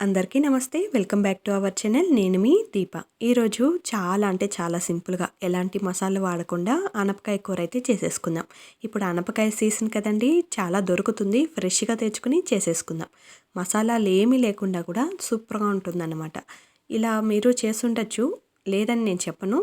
అందరికీ నమస్తే. Welcome back to our channel. నేను మీ దీప. ఈరోజు చాలా అంటే చాలా సింపుల్గా ఎలాంటి మసాలా వాడకుండా అనపకాయ కూర అయితే చేసేసుకుందాం. ఇప్పుడు అనపకాయ సీజన్ కదండి చాలా దొరుకుతుంది. ఫ్రెష్గా తెచ్చుకుని చేసేసుకుందాం. మసాలాలు ఏమీ లేకుండా కూడా సూపర్గా ఉంటుందన్నమాట. ఇలా మీరు చేసుండొచ్చు లేదని నేను చెప్పను.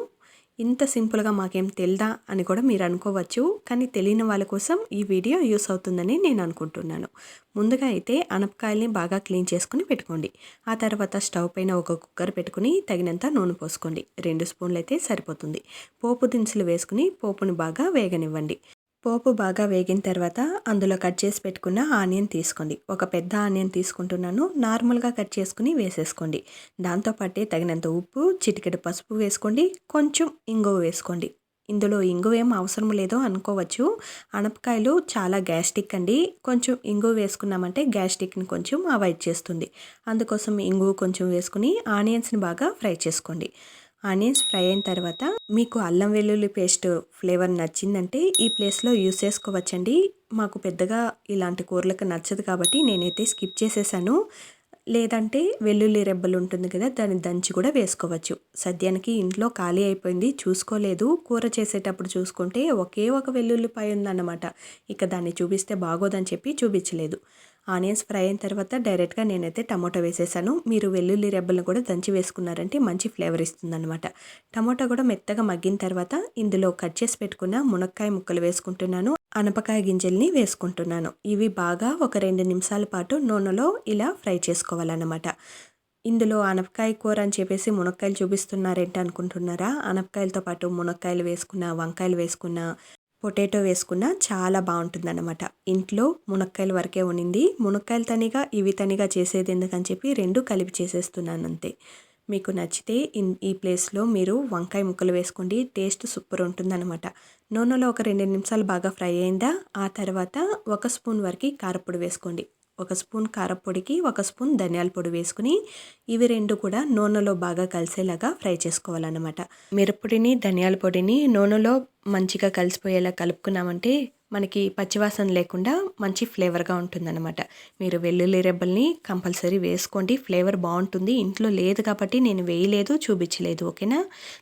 ఇంత సింపుల్గా మాకేం తెలుదా అని కూడా మీరు అనుకోవచ్చు. కానీ తెలియని వాళ్ళ కోసం ఈ వీడియో యూస్ అవుతుందని నేను అనుకుంటున్నాను. ముందుగా అయితే అనపకాయల్ని బాగా క్లీన్ చేసుకుని పెట్టుకోండి. ఆ తర్వాత స్టవ్ పైన ఒక కుక్కర్ పెట్టుకుని తగినంత నూనె పోసుకోండి. రెండు స్పూన్లు అయితే సరిపోతుంది. పోపు దినుసులు వేసుకుని పోపుని బాగా వేగనివ్వండి. పోపు బాగా వేగిన తర్వాత అందులో కట్ చేసి పెట్టుకున్న ఆనియన్ తీసుకోండి. ఒక పెద్ద ఆనియన్ తీసుకుంటున్నాను. నార్మల్గా కట్ చేసుకుని వేసేసుకోండి. దాంతోపాటే తగినంత ఉప్పు చిటికెడు పసుపు వేసుకోండి. కొంచెం ఇంగువ వేసుకోండి. ఇందులో ఇంగువ ఏం అవసరం లేదో అనుకోవచ్చు. అనపకాయలు చాలా గ్యాస్టిక్ అండి. కొంచెం ఇంగువ వేసుకున్నామంటే గ్యాస్టిక్ని కొంచెం అవాయిడ్ చేస్తుంది. అందుకోసం ఇంగువ కొంచెం వేసుకుని ఆనియన్స్ని బాగా ఫ్రై చేసుకోండి. ఆనియన్స్ ఫ్రై అయిన తర్వాత మీకు అల్లం వెల్లుల్లి పేస్ట్ ఫ్లేవర్ నచ్చిందంటే ఈ ప్లేస్లో యూస్ చేసుకోవచ్చండి. మాకు పెద్దగా ఇలాంటి కూరలకు నచ్చదు కాబట్టి నేనైతే స్కిప్ చేసేసాను. లేదంటే వెల్లుల్లి రెబ్బలు ఉంటుంది కదా దాన్ని దంచి కూడా వేసుకోవచ్చు. సద్యానికి ఇంట్లో ఖాళీ అయిపోయింది చూసుకోలేదు. కూర చేసేటప్పుడు చూసుకుంటే ఒకే ఒక వెల్లుల్లిపాయ ఉందన్నమాట. ఇక దాన్ని చూపిస్తే బాగోదని చెప్పి చూపించలేదు. ఆనియన్స్ ఫ్రై అయిన తర్వాత డైరెక్ట్గా నేనైతే టమాటో వేసేసాను. మీరు వెల్లుల్లి రెబ్బలను కూడా దంచి వేసుకున్నారంటే మంచి ఫ్లేవర్ ఇస్తుందన్నమాట. టమాటో కూడా మెత్తగా మగ్గిన తర్వాత ఇందులో కట్ చేసి పెట్టుకున్న మునక్కాయ ముక్కలు వేసుకుంటున్నాను. అనపకాయ గింజల్ని వేసుకుంటున్నాను. ఇవి బాగా ఒక రెండు నిమిషాల పాటు నూనెలో ఇలా ఫ్రై చేసుకోవాలన్నమాట. ఇందులో అనపకాయ కూర అని చెప్పేసి మునక్కాయలు చూపిస్తున్నారేంటి అనుకుంటున్నారా? అనపకాయలతో పాటు మునక్కాయలు వేసుకున్న వంకాయలు వేసుకున్న పొటాటో వేసుకున్న చాలా బాగుంటుందన్నమాట. ఇంట్లో మునక్కాయలు వరకే ఉండింది మునక్కాయలు తనిగా ఇవి తనిగా చేసేది ఎందుకని చెప్పి రెండు కలిపి చేసేస్తున్నాను అంతే. మీకు నచ్చితే ఈ ప్లేస్లో మీరు వంకాయ ముక్కలు వేసుకోండి. టేస్ట్ సూపర్ ఉంటుందన్నమాట. నూనెలో ఒక రెండు నిమిషాలు బాగా ఫ్రై అయిందా? ఆ తర్వాత ఒక స్పూన్ వరకు కారపొడి వేసుకోండి. ఒక స్పూన్ కారపొడికి ఒక స్పూన్ ధనియాల పొడి వేసుకుని ఇవి రెండు కూడా నూనెలో బాగా కలిసేలాగా ఫ్రై చేసుకోవాలన్నమాట. మిరప్పొడిని ధనియాల పొడిని నూనెలో మంచిగా కలిసిపోయేలా కలుపుకున్నామంటే మనకి పచ్చివాసన లేకుండా మంచి ఫ్లేవర్గా ఉంటుందన్నమాట. మీరు వెల్లుల్లి రెబ్బల్ని కంపల్సరీ వేసుకోండి. ఫ్లేవర్ బాగుంటుంది. ఇంట్లో లేదు కాబట్టి నేను వేయలేదు చూపించలేదు ఓకేనా?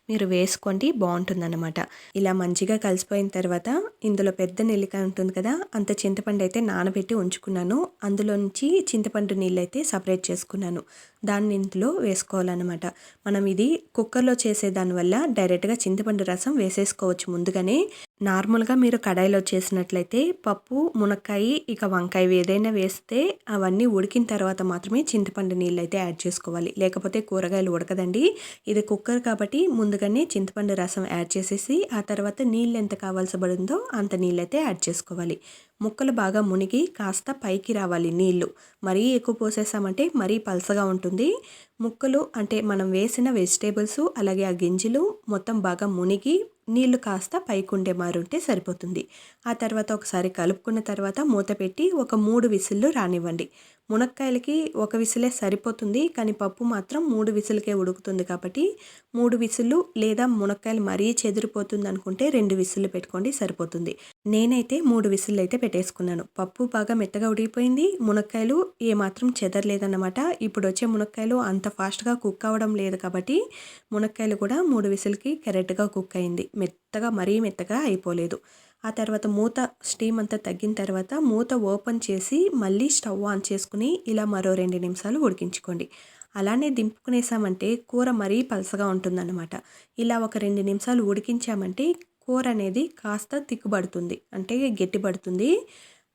మీరు వేసుకోండి బాగుంటుందన్నమాట. ఇలా మంచిగా కలిసిపోయిన తర్వాత ఇందులో పెద్ద నెల్లికాయ ఉంటుంది కదా అంత చింతపండు అయితే నానబెట్టి ఉంచుకున్నాను. అందులో నుంచి చింతపండు నీళ్ళు అయితే సపరేట్ చేసుకున్నాను. దాన్ని ఇందులో వేసుకోవాలన్నమాట. మనం ఇది కుక్కర్లో చేసే దానివల్ల డైరెక్ట్గా చింతపండు రసం వేసేసుకోవచ్చు ముందుగానే. నార్మల్గా మీరు కడాయిలో చేసినట్లయితే పప్పు మునక్కాయ ఇక వంకాయ ఏదైనా వేస్తే అవన్నీ ఉడికిన తర్వాత మాత్రమే చింతపండు నీళ్ళు అయితే యాడ్ చేసుకోవాలి. లేకపోతే కూరగాయలు ఉడకదండి. ఇది కుక్కర్ కాబట్టి ముందుగానే చింతపండు రసం యాడ్ చేసేసి ఆ తర్వాత నీళ్ళు ఎంత కావాల్సి పడిందో అంత నీళ్ళు అయితే యాడ్ చేసుకోవాలి. ముక్కలు బాగా మునిగి కాస్త పైకి రావాలి నీళ్ళు మరీ ఎక్కువ పోసేసామంటే మరీ పలసగా ఉంటుంది. ముక్కలు అంటే మనం వేసిన వెజిటేబుల్స్ అలాగే ఆ గింజలు మొత్తం బాగా మునిగి నీళ్ళు కాస్త పైకుండే మారుంటే సరిపోతుంది. ఆ తర్వాత ఒకసారి కలుపుకున్న తర్వాత మూత పెట్టి ఒక మూడు విసిల్లు రానివ్వండి. మునక్కాయలకి ఒక విసిలే సరిపోతుంది కానీ పప్పు మాత్రం మూడు విసులకే ఉడుకుతుంది కాబట్టి మూడు విసులు లేదా మునక్కాయలు మరీ చెదిరిపోతుంది అనుకుంటే రెండు విసులు పెట్టుకోండి సరిపోతుంది. నేనైతే మూడు విసులు అయితే పెట్టేసుకున్నాను. పప్పు బాగా మెత్తగా ఉడిగిపోయింది మునక్కాయలు ఏమాత్రం చెదరలేదన్నమాట. ఇప్పుడు వచ్చే మునక్కాయలు అంత ఫాస్ట్గా కుక్ అవ్వడం లేదు కాబట్టి మునక్కాయలు కూడా మూడు విసులకి కరెక్ట్గా కుక్ అయింది. మెత్తగా మరీ మెత్తగా అయిపోలేదు. ఆ తర్వాత మూత స్టీమ్ అంతా తగ్గిన తర్వాత మూత ఓపెన్ చేసి మళ్ళీ స్టవ్ ఆన్ చేసుకుని ఇలా మరో రెండు నిమిషాలు ఉడికించుకోండి. అలానే దింపుకునేసామంటే కూర మరీ పలసగా ఉంటుందన్నమాట. ఇలా ఒక రెండు నిమిషాలు ఉడికించామంటే కూర అనేది కాస్త తిక్కుబడుతుంది అంటే గట్టిపడుతుంది.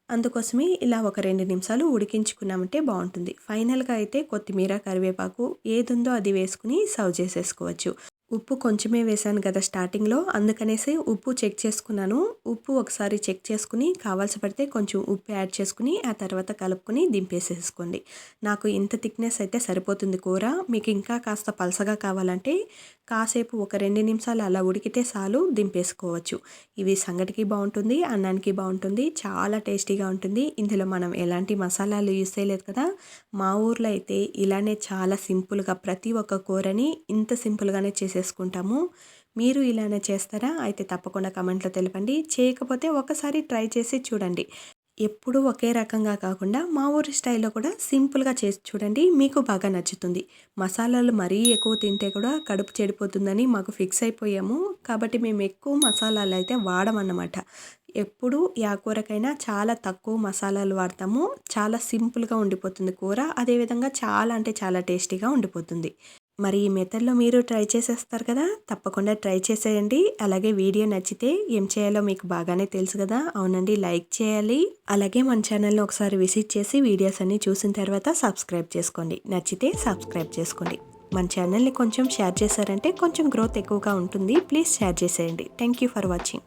అందుకోసమే ఇలా ఒక రెండు నిమిషాలు ఉడికించుకున్నామంటే బాగుంటుంది. ఫైనల్గా అయితే కొత్తిమీర కరివేపాకు ఏదుందో అది వేసుకుని సర్వ్ చేసేసుకోవచ్చు. ఉప్పు కొంచెమే వేశాను కదా స్టార్టింగ్లో అందుకనేసి ఉప్పు చెక్ చేసుకున్నాను. ఉప్పు ఒకసారి చెక్ చేసుకుని కావాల్సి పడితే కొంచెం ఉప్పు యాడ్ చేసుకుని ఆ తర్వాత కలుపుకొని దింపేసేసుకోండి. నాకు ఇంత థిక్నెస్ అయితే సరిపోతుంది కూర. మీకు ఇంకా కాస్త పలసగా కావాలంటే కాసేపు ఒక రెండు నిమిషాలు అలా ఉడికితే చాలు దింపేసుకోవచ్చు. ఇవి సంగటికి బాగుంటుంది అన్నానికి బాగుంటుంది చాలా టేస్టీగా ఉంటుంది. ఇందులో మనం ఎలాంటి మసాలాలు యూస్ చేయలేదు కదా. మా ఊర్లో అయితే ఇలానే చాలా సింపుల్గా ప్రతి ఒక్క కూరని ఇంత సింపుల్గానే చేసేసుకుంటాము. మీరు ఇలానే చేస్తారా? అయితే తప్పకుండా కమెంట్లో తెలపండి. చేయకపోతే ఒకసారి ట్రై చేసి చూడండి. ఎప్పుడూ ఒకే రకంగా కాకుండా మా ఊరి స్టైల్లో కూడా సింపుల్గా చేసి చూడండి. మీకు బాగా నచ్చుతుంది. మసాలాలు మరీ ఎక్కువ తింటే కూడా కడుపు చెడిపోతుందని మాకు ఫిక్స్ అయిపోయాము. కాబట్టి మేము ఎక్కువ మసాలాలు అయితే వాడమన్నమాట. ఎప్పుడు ఆ కూరకైనా చాలా తక్కువ మసాలాలు వాడతాము. చాలా సింపుల్గా ఉండిపోతుంది కూర. అదేవిధంగా చాలా అంటే చాలా టేస్టీగా ఉండిపోతుంది. మరి ఈ మెథడ్లో మీరు ట్రై చేసేస్తారు కదా తప్పకుండా ట్రై చేసేయండి. అలాగే వీడియో నచ్చితే ఏం చేయాలో మీకు బాగానే తెలుసు కదా అవునండి లైక్ చేయాలి. అలాగే మన ఛానల్ని ఒకసారి విజిట్ చేసి వీడియోస్ అన్నీ చూసిన తర్వాత సబ్స్క్రైబ్ చేసుకోండి. నచ్చితే సబ్స్క్రైబ్ చేసుకోండి. మన ఛానల్ని కొంచెం షేర్ చేశారంటే కొంచెం గ్రోత్ ఎక్కువగా ఉంటుంది. ప్లీజ్ షేర్ చేసేయండి. Thank you for watching